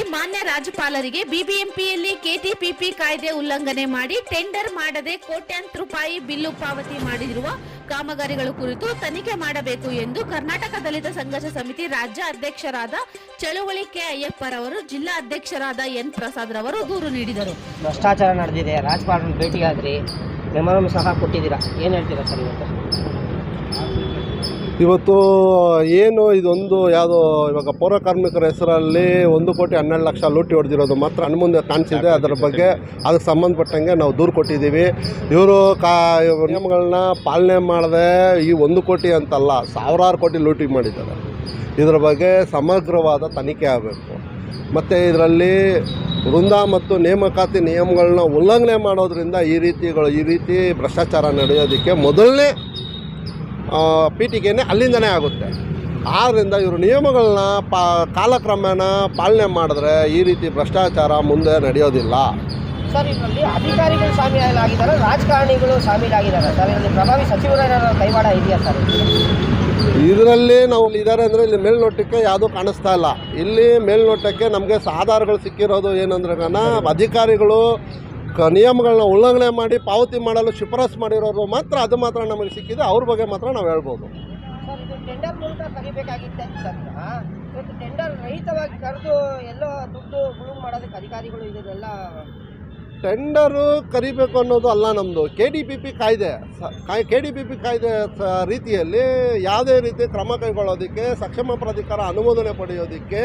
ಮಾನ್ಯ ರಾಜ್ಯಪಾಲರಿಗೆ ಬಿಬಿಎಂಪಿಯಲ್ಲಿ ಕೆಟಿಪಿಪಿ ಕಾಯ್ದೆ ಉಲ್ಲಂಘನೆ ಮಾಡಿ ಟೆಂಡರ್ ಮಾಡದೆ ಕೋಟ್ಯಾಂತರ ರೂಪಾಯಿ ಬಿಲ್ಲು ಪಾವತಿ ಮಾಡಿರುವ ಕಾಮಗಾರಿಗಳ ಕುರಿತು ತನಿಖೆ ಮಾಡಬೇಕು ಎಂದು ಕರ್ನಾಟಕ ದಲಿತ ಸಂಘರ್ಷ ಸಮಿತಿ ರಾಜ್ಯ ಅಧ್ಯಕ್ಷರಾದ ಚಳುವಳಿ ಕೆ ಅಯ್ಯಪ್ಪರವರು ಜಿಲ್ಲಾ ಅಧ್ಯಕ್ಷರಾದ ಎನ್ ಪ್ರಸಾದ್ ರವರು ದೂರು ನೀಡಿದರು. ಭ್ರಷ್ಟಾಚಾರ ನಡೆದಿದೆ, ರಾಜ್ಯಪಾಲರನ್ನು ಭೇಟಿಯಾದ್ರಿ, ಮೆಮೊರಂ ಸಹ ಕೊಟ್ಟಿದ್ದೀರಾ? ಏನ್ ಹೇಳ್ತೀರಾ ಸರ್ ಇವತ್ತು? ಇವತ್ತು ಏನು ಇದೊಂದು ಯಾವುದೋ ಇವಾಗ ಪೌರ ಕಾರ್ಮಿಕರ ಹೆಸರಲ್ಲಿ ಒಂದು ಕೋಟಿ ಹನ್ನೆರಡು ಲಕ್ಷ ಲೂಟಿ ಹೊಡೆದಿರೋದು ಮಾತ್ರ ಹಣ್ಮುಂದೆ ಕಾಣಿಸಿದೆ. ಅದರ ಬಗ್ಗೆ ಅದಕ್ಕೆ ಸಂಬಂಧಪಟ್ಟಂಗೆ ನಾವು ದೂರು ಕೊಟ್ಟಿದ್ದೀವಿ. ಇವರು ಕಾ ನಿಯಮಗಳನ್ನ ಪಾಲನೆ ಮಾಡದೆ ಈ ಒಂದು ಕೋಟಿ ಅಂತಲ್ಲ ಸಾವಿರಾರು ಕೋಟಿ ಲೂಟಿ ಮಾಡಿದ್ದಾರೆ. ಇದರ ಬಗ್ಗೆ ಸಮಗ್ರವಾದ ತನಿಖೆ ಆಗಬೇಕು. ಮತ್ತು ಇದರಲ್ಲಿ ವೃಂದ ಮತ್ತು ನೇಮಕಾತಿ ನಿಯಮಗಳನ್ನ ಉಲ್ಲಂಘನೆ ಮಾಡೋದ್ರಿಂದ ಈ ರೀತಿಗಳು ಈ ರೀತಿ ಭ್ರಷ್ಟಾಚಾರ ನಡೆಯೋದಕ್ಕೆ ಮೊದಲನೇ ಪೀಠಿಗೆನೇ ಅಲ್ಲಿಂದನೇ ಆಗುತ್ತೆ. ಆದ್ದರಿಂದ ಇವರು ನಿಯಮಗಳನ್ನ ಪಾ ಕಾಲಕ್ರಮೇಣ ಪಾಲನೆ ಮಾಡಿದ್ರೆ ಈ ರೀತಿ ಭ್ರಷ್ಟಾಚಾರ ಮುಂದೆ ನಡೆಯೋದಿಲ್ಲ. ಸರ್ ಇದರಲ್ಲಿ ಅಧಿಕಾರಿಗಳು ಶಾಮೀಲಾಗಿದ್ದಾರೆ ರಾಜಕಾರಣಿಗಳು ಶಾಮೀಲಾಗಿದ್ದಾರೆ ಸರ್ ಇದರಲ್ಲಿ ಪ್ರಭಾವಿ ಸಚಿವರ ಕೈವಾಡ ಇದೆಯಾ ಸರ್? ಇದರಲ್ಲಿ ನಾವು ಇದ್ದಾರೆ ಅಂದರೆ ಇಲ್ಲಿ ಮೇಲ್ನೋಟಕ್ಕೆ ಯಾವುದೂ ಕಾಣಿಸ್ತಾ ಇಲ್ಲ. ಇಲ್ಲಿ ಮೇಲ್ನೋಟಕ್ಕೆ ನಮಗೆ ಆಧಾರಗಳು ಸಿಕ್ಕಿರೋದು ಏನಂದ್ರೆ ಅಧಿಕಾರಿಗಳು ನಿಯಮಗಳನ್ನ ಉಲ್ಲಂಘನೆ ಮಾಡಿ ಪಾವತಿ ಮಾಡಲು ಶಿಫಾರಸು ಮಾಡಿರೋರು ಮಾತ್ರ ಅದು ಮಾತ್ರ ನಮಗೆ ಸಿಕ್ಕಿದೆ. ಅವ್ರ ಬಗ್ಗೆ ಮಾತ್ರ ನಾವು ಹೇಳ್ಬೋದು. ಟೆಂಡರು ಕರಿಬೇಕು ಅನ್ನೋದು ಅಲ್ಲ ನಮ್ಮದು ಕೆ ಡಿ ಪಿ ಪಿ ಕಾಯ್ದೆ. ಕೆ ಡಿ ಪಿ ಪಿ ಕಾಯ್ದೆ ರೀತಿಯಲ್ಲಿ ಯಾವುದೇ ರೀತಿ ಕ್ರಮ ಕೈಗೊಳ್ಳೋದಕ್ಕೆ ಸಕ್ಷಮ ಪ್ರಾಧಿಕಾರ ಅನುಮೋದನೆ ಪಡೆಯೋದಕ್ಕೆ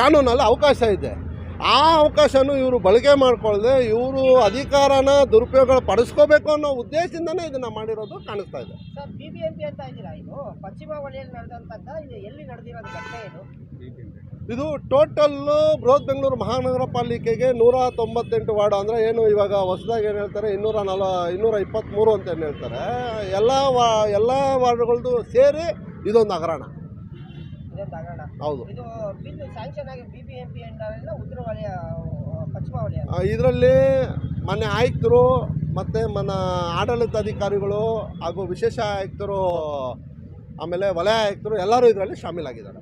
ಕಾನೂನಲ್ಲಿ ಅವಕಾಶ ಇದೆ. ಆ ಅವಕಾಶನೂ ಇವರು ಬಳಕೆ ಮಾಡ್ಕೊಳ್ಳದೆ ಇವರು ಅಧಿಕಾರನ ದುರುಪಯೋಗ ಪಡಿಸ್ಕೋಬೇಕು ಅನ್ನೋ ಉದ್ದೇಶದಿಂದನೇ ಇದನ್ನು ಮಾಡಿರೋದು ಕಾಣಿಸ್ತಾ ಇದೆ. ಇದು? ಟೋಟಲ್ಲು ಬೃಹತ್ ಬೆಂಗಳೂರು ಮಹಾನಗರ ಪಾಲಿಕೆಗೆ ನೂರ ತೊಂಬತ್ತೆಂಟು ವಾರ್ಡ್ ಅಂದರೆ ಏನು ಇವಾಗ ಹೊಸದಾಗಿ ಏನು ಹೇಳ್ತಾರೆ? ಇನ್ನೂರ ನಲ ಇನ್ನೂರ ಇಪ್ಪತ್ತ್ಮೂರು ಅಂತ ಏನು ಹೇಳ್ತಾರೆ? ಎಲ್ಲ ವಾ ಎಲ್ಲ ವಾರ್ಡ್ಗಳದ್ದು ಸೇರಿ ಇದೊಂದು ಹಗರಣ. ಹೌದು. ಇದು ಬಿಲ್ ಸ್ಯಾಂಕ್ಷನ್ ಆಗಿ ಬಿ ಬಿ ಎಂ ಪಿ ಅಂಡರಿಂದ ಉತ್ತರ ವಲಯ ಪಶ್ಚಿಮ ವಲಯ. ಇದರಲ್ಲಿ ಮೊನ್ನೆ ಆಯುಕ್ತರು ಮತ್ತು ಮನ ಆಡಳಿತಾಧಿಕಾರಿಗಳು ಹಾಗೂ ವಿಶೇಷ ಆಯುಕ್ತರು ಆಮೇಲೆ ವಲಯ ಆಯುಕ್ತರು ಎಲ್ಲರೂ ಇದರಲ್ಲಿ ಶಾಮೀಲಾಗಿದ್ದಾರೆ.